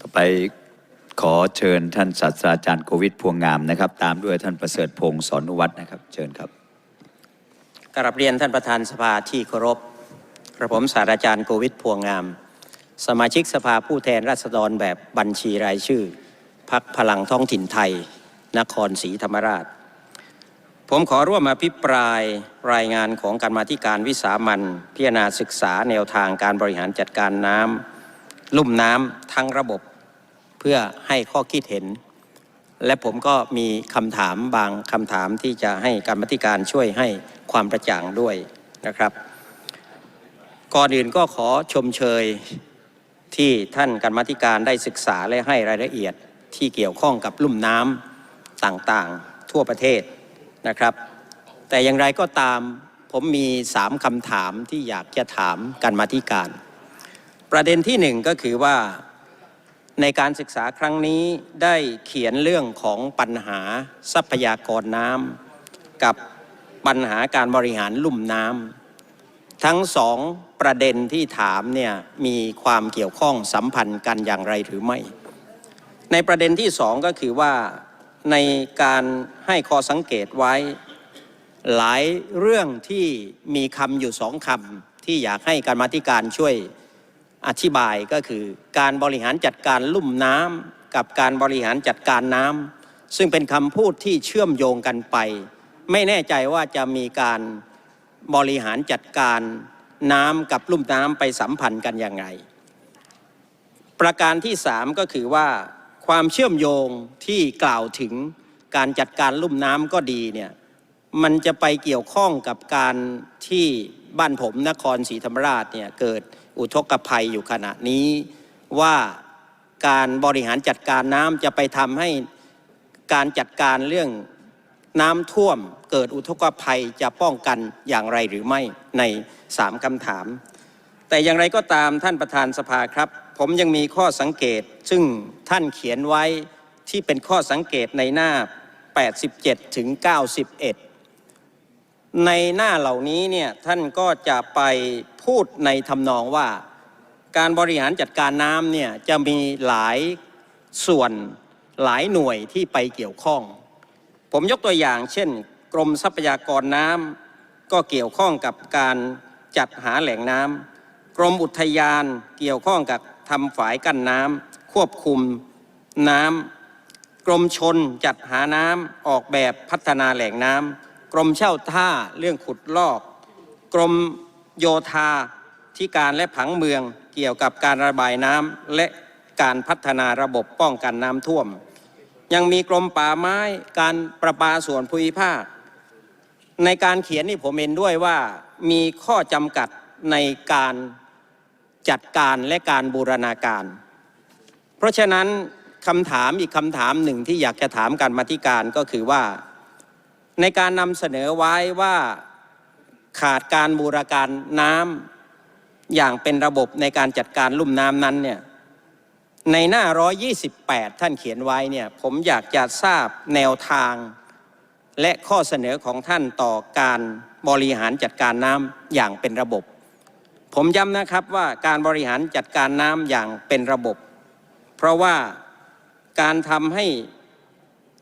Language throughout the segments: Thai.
ต่อไปขอเชิญท่านศาสตราจารย์โควิดพวงงามนะครับ ตามด้วยท่านประเสริฐพงศ์สอนุวัฒน์นะครับ เชิญครับกราบเรียนท่านประธานสภาที่เคารพกระผมศาสตราจารย์โกวิทพวงงาม สมาชิกสภาผู้แทนราษฎรแบบบัญชีรายชื่อพักพลังท้องถิ่นไทย นครศรีธรรมราช ผมขอร่วมอภิปรายรายงานของการมาธิการวิสามันพิจารณาศึกษาแนวทางการบริหารจัดการน้ำลุ่มน้ำทั้งระบบ เพื่อให้ข้อคิดเห็น และผมก็มีคำถามบางคำถามที่จะให้การมติการช่วยให้ความประจ่างด้วยนะครับก่อนอื่นก็ขอชมเชยที่ท่านกรรมาธิการได้ศึกษาและให้รายละเอียดที่เกี่ยวข้องกับลุ่มน้ำต่างๆทั่วประเทศนะครับ แต่อย่างไรก็ตามผมมีสามคำถามที่อยากจะถามกรรมาธิการ ประเด็นที่หนึ่งก็คือว่า ในการศึกษาครั้งนี้ได้เขียนเรื่องของปัญหาทรัพยากรน้ำกับปัญหาการบริหารลุ่มน้ำทั้งสองประเด็นที่ถามเนี่ยมีความเกี่ยวข้องสัมพันธ์กันอย่างไรหรือไม่ ในประเด็นที่สองก็คือว่าในการให้ข้อสังเกตไว้ หลายเรื่องที่มีคำอยู่สองคำที่อยากให้การมาธิการช่วย อธิบายก็คือการบริหารจัดการลุ่มน้ำกับการบริหารจัดการน้ำซึ่งเป็นคำพูดที่เชื่อมโยงกันไป ไม่แน่ใจว่าจะมีการบริหารจัดการน้ำกับลุ่มน้ำไปสัมพันธ์กันอย่างไร ประการที่สามก็คือว่า ความเชื่อมโยงที่กล่าวถึงการจัดการลุ่มน้ำก็ดีเนี่ยมันจะไปเกี่ยวข้องกับการที่บ้านผมนครศรีธรรมราชเนี่ยเกิด อุทกภัยอยู่ขณะนี้ว่าการบริหารจัดการน้ำจะไปทำให้การจัดการเรื่องน้ำท่วมเกิดอุทกภัยจะป้องกันอย่างไรหรือไม่ในสามคำถาม แต่อย่างไรก็ตามท่านประธานสภาครับ ผมยังมีข้อสังเกต ซึ่งท่านเขียนไว้ที่เป็นข้อสังเกตในหน้า 87 ถึง 91 ในหน้าเหล่านี้เนี่ยท่านก็จะไป พูดในทำนองว่าการบริหารจัดการน้ำเนี่ยจะมีหลายส่วนหลายหน่วยที่ไปเกี่ยวข้อง ผมยกตัวอย่าง เช่น กรมทรัพยากรน้ำก็เกี่ยวข้องกับการจัดหาแหล่งน้ำกรมอุทยานเกี่ยวข้องกับทำฝายกั้นน้ำควบคุมน้ำกรมชนจัดหาน้ำออกแบบพัฒนาแหล่งน้ำกรมเช่าท่าเรื่องขุดลอก กรม โยธาธิการและผังเมืองเกี่ยวกับการระบายน้ำและการพัฒนาระบบป้องกันน้ำท่วม ยังมีกรมป่าไม้การประปาส่วนภูมิภาค ในการเขียนนี่ผมเห็นด้วยว่ามีข้อจำกัดในการจัดการและการบูรณาการ เพราะฉะนั้นคำถามอีกคำถามหนึ่งที่อยากจะถามการมาธิการก็คือว่า ในการนำเสนอไว้ว่า ขาดการบูรการน้ำอย่างเป็นระบบในการจัดการลุ่มน้ำนั้นเนี่ยในหน้า 128 ท่านเขียนไว้เนี่ยผมอยากจะทราบแนวทาง และข้อเสนอของท่านต่อการบริหารจัดการน้ำอย่างเป็นระบบ ผมย้ำนะครับว่าการบริหารจัดการน้ำอย่างเป็นระบบ เพราะว่าการทำให้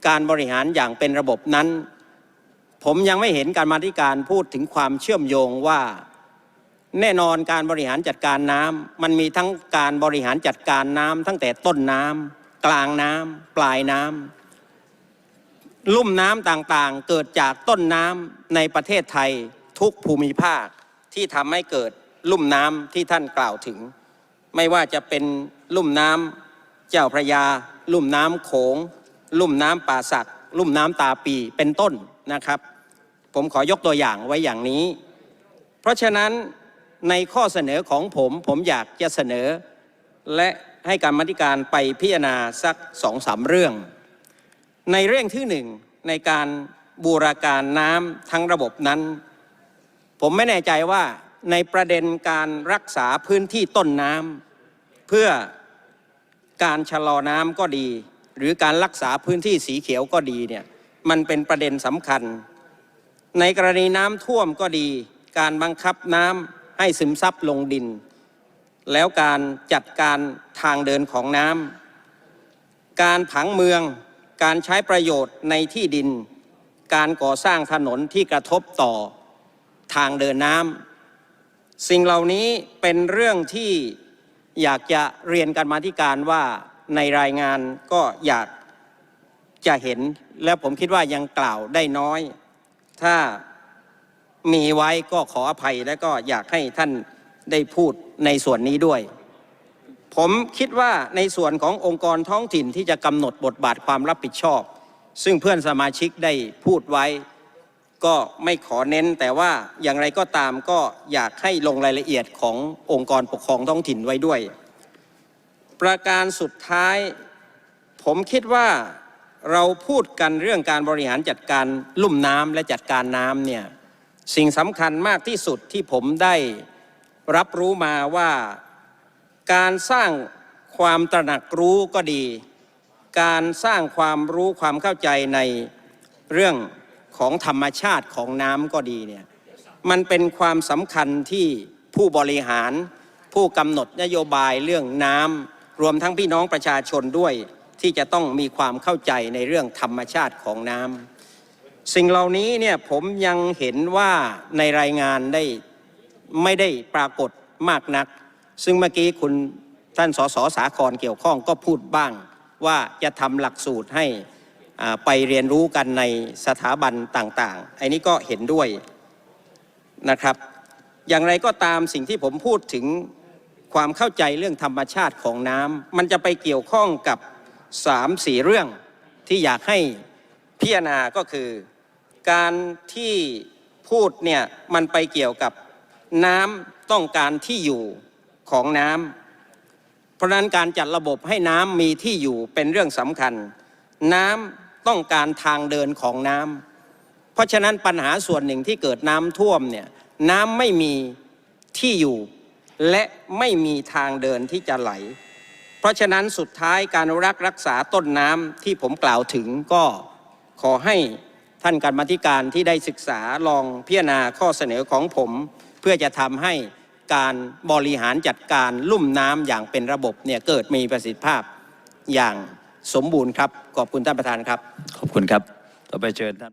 การบริหารอย่างเป็นระบบนั้น ผมยังไม่เห็นการมาธิการพูดถึงความเชื่อมโยงว่า แน่นอนการบริหารจัดการน้ำมันมีทั้งการบริหารจัดการน้ำตั้งแต่ต้นน้ำกลางน้ำปลายน้ำลุ่มน้ำต่างๆ เกิดจากต้นน้ำในประเทศไทยทุกภูมิภาคที่ทำให้เกิดลุ่มน้ำที่ท่านกล่าวถึง ไม่ว่าจะเป็นลุ่มน้ำเจ้าพระยา ลุ่มน้ำโขง ลุ่มน้ำป่าสัก ลุ่มน้ำตาปีเป็นต้นนะครับ ผมขอยกตัวอย่างไว้อย่างนี้ เพราะฉะนั้นในข้อเสนอของผมผมอยากจะเสนอ และให้การมติการไปพิจารณาสักสองสามเรื่อง ในเรื่องที่หนึ่งในการบูรการน้ำทั้งระบบนั้น ผมไม่แน่ใจว่าในประเด็นการรักษาพื้นที่ต้นน้ำเพื่อการชะลอน้ำก็ดี หรือการรักษาพื้นที่สีเขียวก็ดีเนี่ยมันเป็นประเด็นสำคัญ ในกรณีน้ำท่วมก็ดี การบังคับน้ำให้ซึมซับลงดิน แล้วการจัดการทางเดินของน้ำการผังเมือง การใช้ประโยชน์ในที่ดิน การก่อสร้างถนนที่กระทบต่อทางเดินน้ำสิ่งเหล่านี้เป็นเรื่องที่อยากจะเรียนกันมาธิการว่าในรายงานก็อยากจะเห็นและผมคิดว่ายังกล่าวได้น้อย ถ้ามีไว้ก็ขออภัยและก็อยากให้ท่านได้พูดในส่วนนี้ด้วย ผมคิดว่าในส่วนขององค์กรท้องถิ่นที่จะกำหนดบทบาทความรับผิดชอบ ซึ่งเพื่อนสมาชิกได้พูดไว้ ก็ไม่ขอเน้น แต่ว่าอย่างไรก็ตามก็อยากให้ลงรายละเอียดขององค์กรปกครองท้องถิ่นไว้ด้วย ประการสุดท้าย ผมคิดว่า เราพูดกันเรื่องการบริหารจัดการลุ่มน้ำและจัดการน้ำเนี่ยสิ่งสำคัญมากที่สุดที่ผมได้รับรู้มาว่าการสร้างความตระหนักรู้ก็ดี การสร้างความรู้ความเข้าใจในเรื่องของธรรมชาติของน้ำก็ดีเนี่ยมันเป็นความสำคัญที่ผู้บริหาร ผู้กำหนดนโยบายเรื่องน้ำรวมทั้งพี่น้องประชาชนด้วย ที่จะต้องมีความเข้าใจในเรื่องธรรมชาติของน้ำสิ่งเหล่านี้เนี่ยผมยังเห็นว่าในรายงานได้ไม่ได้ปรากฏมากนัก ซึ่งเมื่อกี้คุณท่านสสสาครเกี่ยวข้องก็พูดบ้าง ว่าจะทำหลักสูตรให้ไปเรียนรู้กันในสถาบันต่างๆ อันนี้ก็เห็นด้วยนะครับ อย่างไรก็ตามสิ่งที่ผมพูดถึงความเข้าใจเรื่องธรรมชาติของน้ำมันจะไปเกี่ยวข้องกับ สามสี่เรื่องที่อยากให้พิจารณาก็คือ การที่พูดเนี่ยมันไปเกี่ยวกับน้ำต้องการที่อยู่ของน้ำเพราะนั้นการจัดระบบให้น้ำมีที่อยู่เป็นเรื่องสำคัญ น้ำต้องการทางเดินของน้ำเพราะฉะนั้นปัญหาส่วนหนึ่งที่เกิดน้ำท่วมเนี่ยน้ำไม่มีที่อยู่ และไม่มีทางเดินที่จะไหล เพราะฉะนั้นสุดท้ายการรักษ์รักษาต้นน้ำที่ผมกล่าวถึงก็ขอให้ท่านกรรมธิการที่ได้ศึกษาลองพิจารณาข้อเสนอของผม เพื่อจะทำให้การบริหารจัดการลุ่มน้ำอย่างเป็นระบบเนี่ยเกิดมีประสิทธิภาพอย่างสมบูรณ์ครับ ขอบคุณท่านประธานครับ ขอบคุณครับ ต่อไปเชิญท่าน